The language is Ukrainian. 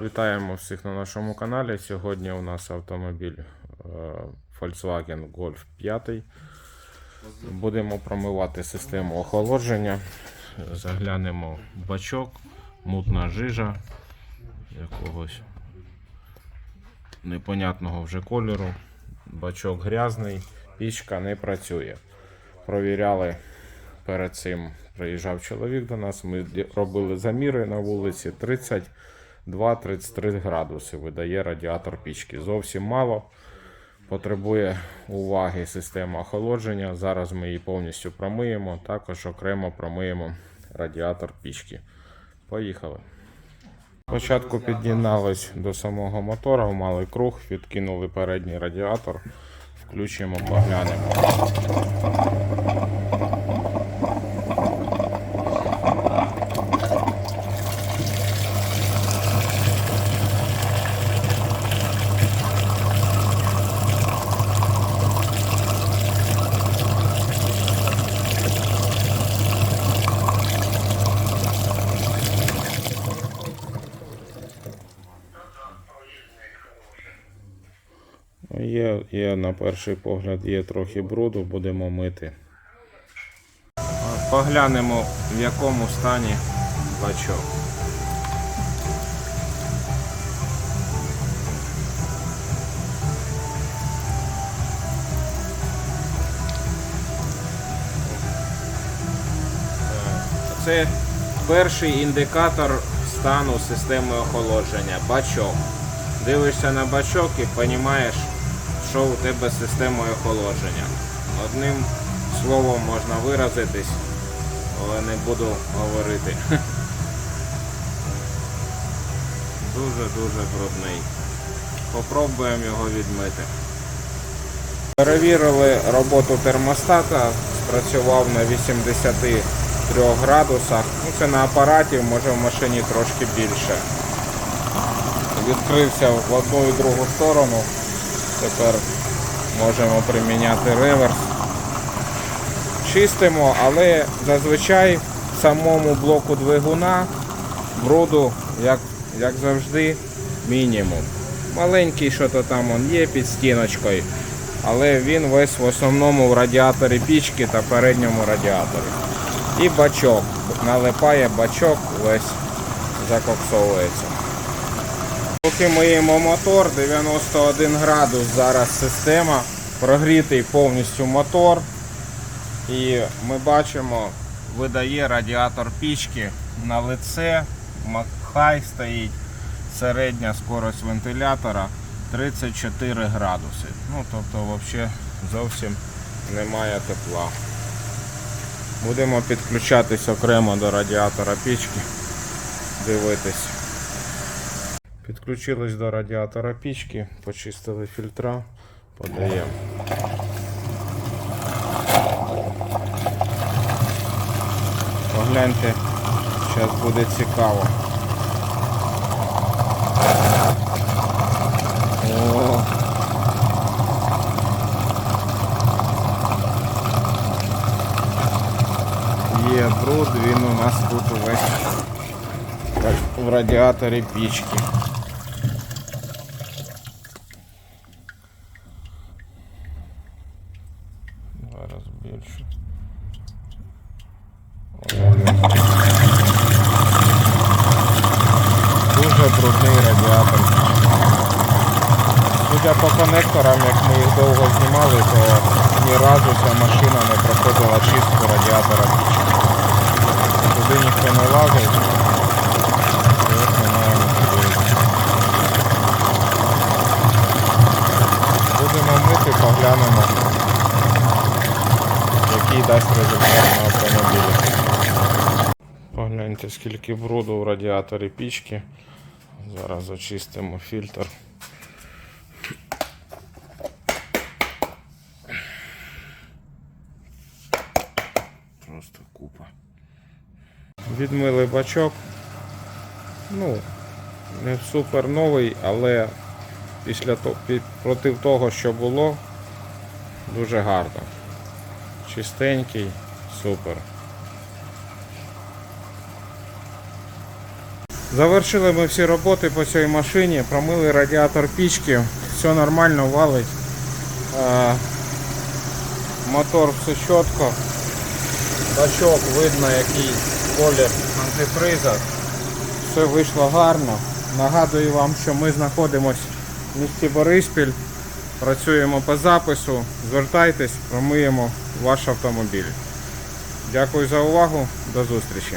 Вітаємо всіх на нашому каналі. Сьогодні у нас автомобіль е, Volkswagen Golf 5. Будемо промивати систему охолодження. Заглянемо в бачок, мутна жижа якогось непонятного вже кольору. Бачок грязний, пічка не працює. Провіряли перед цим. Приїжджав чоловік до нас. Ми робили заміри на вулиці 32-33 градуси. Видає радіатор пічки. Зовсім мало. Потребує уваги система охолодження. Зараз ми її повністю промиємо. Також окремо промиємо радіатор пічки. Поїхали. Спочатку під'єднались до самого мотора, малий круг, відкинули передній радіатор. Включимо, поглянемо. Є, на перший погляд є трохи бруду, будемо мити. Поглянемо в якому стані бачок. Це перший індикатор стану системи охолодження бачок. Дивишся на бачок і розумієш, що у тебе системою охолодження. Одним словом можна виразитись, але не буду говорити. Дуже-дуже брудний. Попробуємо його відмити. Перевірили роботу термостата, спрацював на 83 градусах. Ну, це на апараті, може в машині трошки більше. Відкрився в одну і другу сторону. Тепер можемо приміняти реверс. Чистимо, але зазвичай в самому блоку двигуна бруду, як, як завжди, мінімум. Маленький що то там он є під стіночкою, але він весь в основному в радіаторі пічки та передньому радіаторі. І бачок. Налипає бачок, весь закоксовується. Поки миємо мотор, 91 градус зараз система, прогрітий повністю мотор. І ми бачимо, видає радіатор пічки на лице, хай стоїть середня скорость вентилятора 34 градуси. Ну, тобто взагалі зовсім немає тепла. Будемо підключатись окремо до радіатора пічки, дивитись. Підключились до радіатора пічки, почистили фільтра, подаємо. Погляньте, зараз буде цікаво. Є бруд, він у нас тут увесь в радіаторі пічки. Зараз більше. Дуже брудний радіатор. Судя по конекторам, як ми їх довго знімали, то ні разу ця машина не проходила чистку радіатора пічки. Туди ніхто не лазить. І от ми маємо подивитися. Будемо мити, поглянемо, який дасть результат на автомобілі. Погляньте, скільки бруду в радіаторі пічки. Зараз очистимо фільтр. Просто купа. Відмили бачок. Ну, не супер новий, але після проти того, що було, дуже гарно. Чистенький, супер. Завершили ми всі роботи по цій машині, промили радіатор пічки, все нормально валить. Е, Мотор все чітко. Бачок видно, який колір антифриза. Все вийшло гарно. Нагадую вам, що ми знаходимося в місті Бориспіль. Працюємо по запису. Звертайтесь, промиємо ваш автомобіль. Дякую за увагу. До зустрічі.